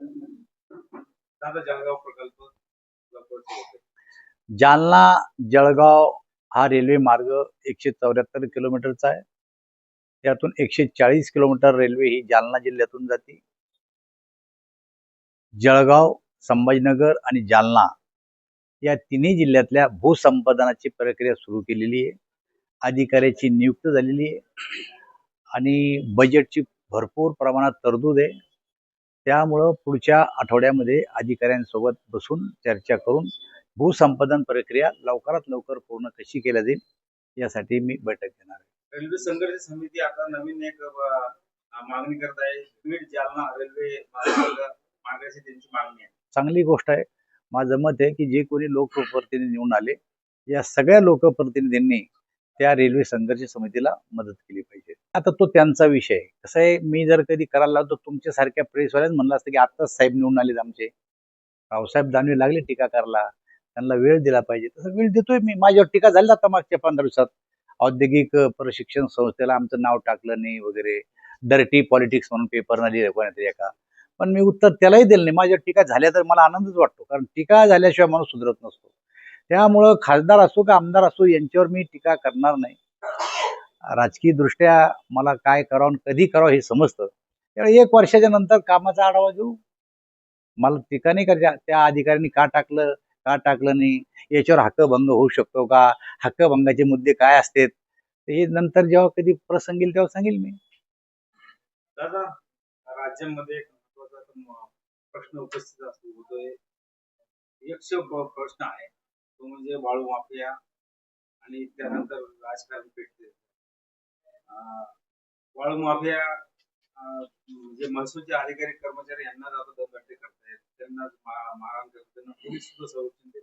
दादा जळगाव प्रकल्प जालना जळगाव हा रेल्वे मार्ग एकशे चौऱ्याहत्तर किलोमीटरचा आहे. त्यातून एकशे चाळीस किलोमीटर रेल्वे ही जालना जिल्ह्यातून जाते. जळगाव संभाजीनगर आणि जालना या तिन्ही जिल्ह्यातल्या भूसंपादनाची प्रक्रिया सुरू केलेली आहे. अधिकाऱ्याची नियुक्त झालेली आहे. आणि बजेटची भरपूर प्रमाणात तरतूद आहे. त्यामुळं पुढच्या आठवड्यामध्ये अधिकाऱ्यांसोबत बसून चर्चा करून भूसंपादन प्रक्रिया लवकरात लवकर पूर्ण कशी केल्या जाईल यासाठी मी बैठक घेणार आहे. रेल्वे संघर्ष समिती आता नवीन एक मागणी करत आहे. बीड जालना रेल्वे मार्गाची त्यांची मागणी आहे. चांगली गोष्ट आहे. माझं मत आहे की जे कोणी लोकप्रतिनिधी निवडून आले या सगळ्या लोकप्रतिनिधींनी त्या रेल्वे संघर्ष समितीला मदत केली पाहिजे. आता तो त्यांचा विषय. कसं आहे मी जर कधी करायला लावतो तुमच्यासारख्या प्रेसवाल्याच म्हणलं असतं की आत्ताच साहेब निवडून आलेत आमचे. रावसाहेब दानवे लागले टीका करायला. त्यांना वेळ दिला पाहिजे. तसं वेळ देतोय मी. माझ्यावर टीका झाली आता मागच्या पंधरा दिवसात. औद्योगिक प्रशिक्षण संस्थेला आमचं नाव टाकलं नाही वगैरे. डर्टी पॉलिटिक्स म्हणून पेपर नाही कोणातरी एका. पण मी उत्तर त्यालाही दिलं नाही. माझ्यावर टीका झाल्या तर मला आनंदच वाटतो. कारण टीका झाल्याशिवाय माणूस सुधरत नसतो. त्यामुळं खासदार असो का आमदार असो यांच्यावर मी टीका करणार नाही. राजकीय दृष्ट्या मला काय करावं कधी करावं हे समजतं. त्यामुळे एक वर्षाच्या नंतर कामाचा आढावा घेऊ मला टीका नाही करायच्या त्या अधिकाऱ्यांनी का टाकलं का टाकलं नाही? याच्यावर हक्कभंग होऊ शकतो का? हक्कभंगाचे मुद्दे काय असतात? हे नंतर जेव्हा कधी प्रसंग येईल तेव्हा सांगेल मी. दादा राज्यामध्ये एक महत्त्वाचा प्रश्न उपस्थित होतोय. यक्ष प्रश्न आहे. तो म्हणजे वाळू माफिया आणि त्यानंतर राजकारण पेटते वाळू माफिया जे महसूलचे अधिकारी कर्मचारी यांना जातो दमदाटी करतायत. त्यांना मारहाण करतात त्यांना पोलीस सुद्धा संरक्षण देत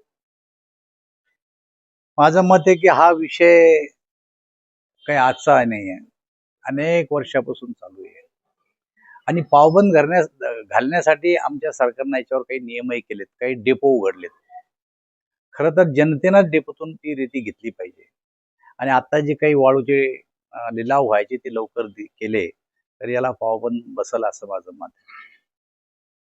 माझं मत आहे की हा विषय काही आजचा नाही आहे. अनेक वर्षापासून चालू आहे. आणि पावबंद करण्यास घालण्यासाठी आमच्या सरकारनं याच्यावर काही नियमही केलेत काही डेपो उघडलेत. खरं तर जनतेनंच डेपोतून ती रीती घेतली पाहिजे. आणि आता जे काही वाळूचे लिलाव व्हायचे ते लवकर केले तर याला पावबंद बसल असं माझं मत